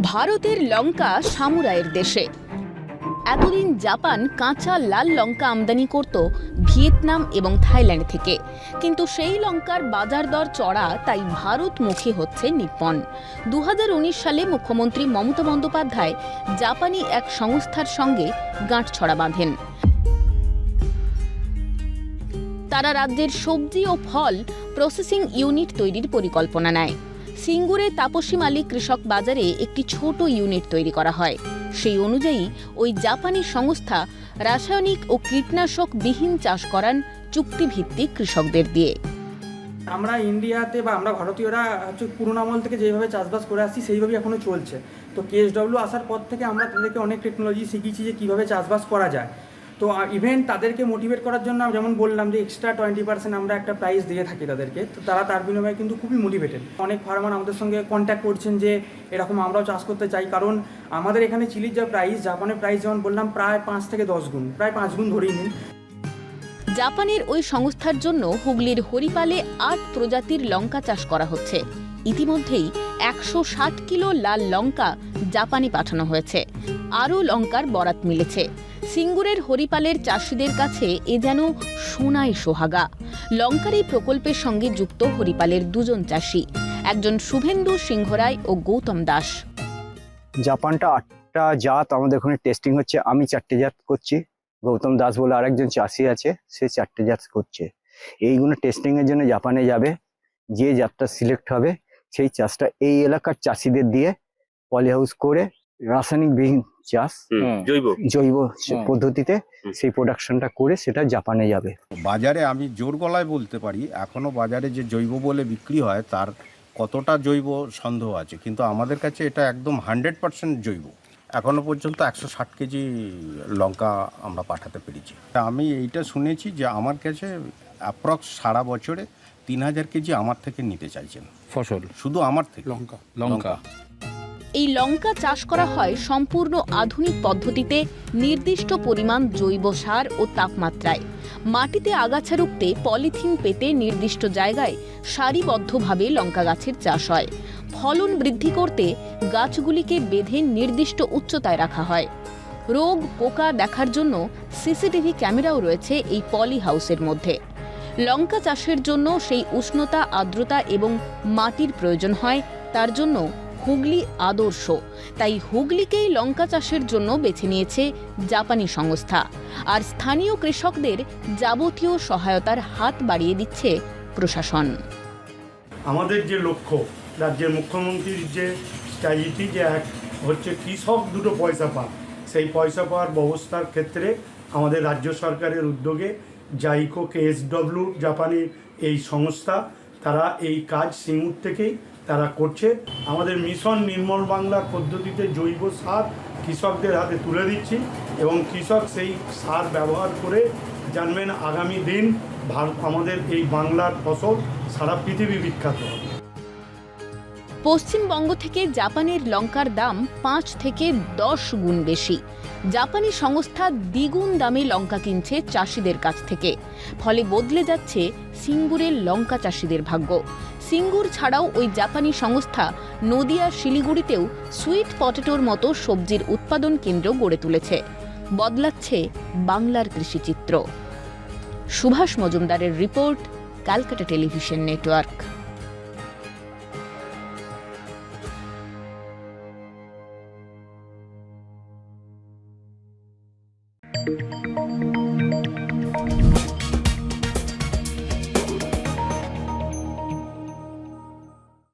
ভারতের লঙ্কা সামুরাইয়ের দেশে। এতদিন জাপান কাঁচা লাল লঙ্কা আমদানি করত ভিয়েতনাম এবং থাইল্যান্ড থেকে। কিন্তু সেই লঙ্কার বাজার দর চড়া তাই ভারতমুখী হচ্ছে নিপ্পন দু সালে মুখ্যমন্ত্রী মমতা বন্দ্যোপাধ্যায় জাপানি এক সংস্থার সঙ্গে গাঁটছড়া বাঁধেন। তারা রাজ্যের সবজি ও ফল প্রসেসিং ইউনিট তৈরির পরিকল্পনা নেয়। সিঙ্গুরে তাপসী মালিক কৃষক বাজারে একটি ছোট ইউনিট তৈরি করা হয়। সেই অনুযায়ী ওই জাপানি সংস্থা রাসায়নিক ও কীটনাশক বিহীন চাষ করান চুক্তিভিত্তিক কৃষকদের দিয়ে। আমরা ইন্ডিয়াতে বা আমরা ভারতীয়রা হচ্ছে পুরোনো আমল থেকে যেভাবে চাষবাস করে আসছি, সেইভাবেই এখনও চলছে। তো কেএসডব্লিউ আসার পর থেকে আমরা তাদেরকে অনেক টেকনোলজি শিখিয়েছি যে কীভাবে চাষবাস করা যায়। তো ইভেন তাদেরকে মোটিভেট করার জন্য যেমন বললাম যে এক্সট্রা টোয়েন্টি পার্সেন্ট আমরা একটা প্রাইস দিয়ে থাকি তাদেরকে, তো তারা তার বিনিময়ে কিন্তু খুবই মোটিভেটেড অনেক ফার্মার আমাদের সঙ্গে কন্ট্যাক্ট করছেন যে, এরকম আমরাও চাষ করতে চাই, কারণ আমাদের এখানে চিলির যা প্রাইস জাপানের প্রাইস যেমন বললাম প্রায় পাঁচ থেকে দশ গুণ, প্রায় পাঁচ গুণ ধরেই নিন। জাপানের ওই সংস্থার জন্য হুগলির হরিপালে আট প্রজাতির লঙ্কা চাষ করা হচ্ছে। ইতিমধ্যেই একশো ষাট কিলো লাল লঙ্কা জাপানে পাঠানো হয়েছে। আরও লঙ্কার বরাত মিলেছে। সিঙ্গুরের হরিপালের চাষিদের কাছে এ যেন সোনাই সোহাগা। লঙ্কার এই প্রকল্পের সঙ্গে যুক্ত হরিপালের দুজন চাষি, একজন শুভেন্দু সিংহরায় ও গৌতম দাস। জাপানটা আটটা জাত আমাদের ওখানে টেস্টিং হচ্ছে, আমি চারটে জাত করছি। গৌতম দাস বলে আরেকজন চাষি আছে, সে চারটে জাত করছে। এইগুলো টেস্টিং এর জন্য জাপানে যাবে, যে জাতটা সিলেক্ট হবে, সেই চাষটা এই এলাকার চাষিদের দিয়ে পলিহাউস করে, রাসায়নিক বিহীন চাষ জৈব। জৈব পদ্ধতিতে সেই প্রোডাকশনটা করে সেটা জাপানে যাবে। বাজারে আমি জোর গলায় বলতে পারি এখনও বাজারে যে জৈব বলে বিক্রি হয় তার কতটা জৈব সন্দেহ আছে? কিন্তু আমাদের কাছে এটা একদম হান্ড্রেড পার্সেন্ট জৈব। এখনও পর্যন্ত একশো ষাট কেজি লঙ্কা আমরা পাঠাতে পেরেছি। তা আমি এইটা শুনেছি যে আমার কাছে অ্যাপ্রক্স সারা বছরে তিন হাজার কেজি আমার থেকে নিতে চাইছেন। ফসল? শুধু আমার থেকে? লঙ্কা। লঙ্কা। এই লঙ্কা চাষ করা হয় সম্পূর্ণ আধুনিক পদ্ধতিতে নির্দিষ্ট পরিমাণ জৈব সার ও তাপমাত্রায়। মাটিতে আগাছা রুখতে পলিথিন পেতে নির্দিষ্ট জায়গায় সারিবদ্ধভাবে লঙ্কা গাছের চাষ হয়। ফলন বৃদ্ধি করতে গাছগুলিকে বেঁধে নির্দিষ্ট উচ্চতায় রাখা হয়। রোগ পোকা দেখার জন্য সিসিটিভি ক্যামেরাও রয়েছে এই পলি হাউসের মধ্যে। লঙ্কা চাষের জন্য সেই উষ্ণতা, আর্দ্রতা এবং মাটির প্রয়োজন হয়, তার জন্য হুগলি আদর্শ। তাই হুগলিকেই লঙ্কা চাষের জন্য বেছে নিয়েছে জাপানি সংস্থা। আর স্থানীয় কৃষকদের যাবতীয় সহায়তার হাত বাড়িয়ে দিচ্ছে প্রশাসন। আমাদের যে লক্ষ্য, রাজ্যের মুখ্যমন্ত্রীর যে স্ট্র্যাটেজি যে এক হচ্ছে কৃষক দুটো পয়সা পাক সেই পয়সা পাওয়ার ব্যবস্থার ক্ষেত্রে আমাদের রাজ্য সরকারের উদ্যোগে জাইকো কেএসডব্লিউ, জাপানি এই সংস্থা, তারা এই কাজ সিঙ্গুর থেকেই তারা করছে। আমাদের মিশন নির্মল বাংলার পদ্ধতিতে জৈব সার কৃষকদের হাতে তুলে দিচ্ছি এবং কৃষক সেই সার ব্যবহার করে জানবেন আগামী দিন ভারত আমাদের এই বাংলার ফসল সারা পৃথিবী বিখ্যাত। হবে পশ্চিমবঙ্গ থেকে জাপানের লঙ্কার দাম পাঁচ থেকে দশ গুণ বেশি। জাপানি সংস্থা দ্বিগুণ দামে লঙ্কা কিনছে চাষিদের কাছ থেকে। ফলে বদলে যাচ্ছে সিঙ্গুরের লঙ্কা চাষিদের ভাগ্য। সিঙ্গুর ছাড়াও ওই জাপানি সংস্থা নদিয়া শিলিগুড়িতেও সুইট পটেটোর মতো সবজির উৎপাদন কেন্দ্র গড়ে তুলেছে। বদলাচ্ছে বাংলার কৃষিচিত্র। সুভাষ মজুমদারের report, Calcutta television network. Thank you.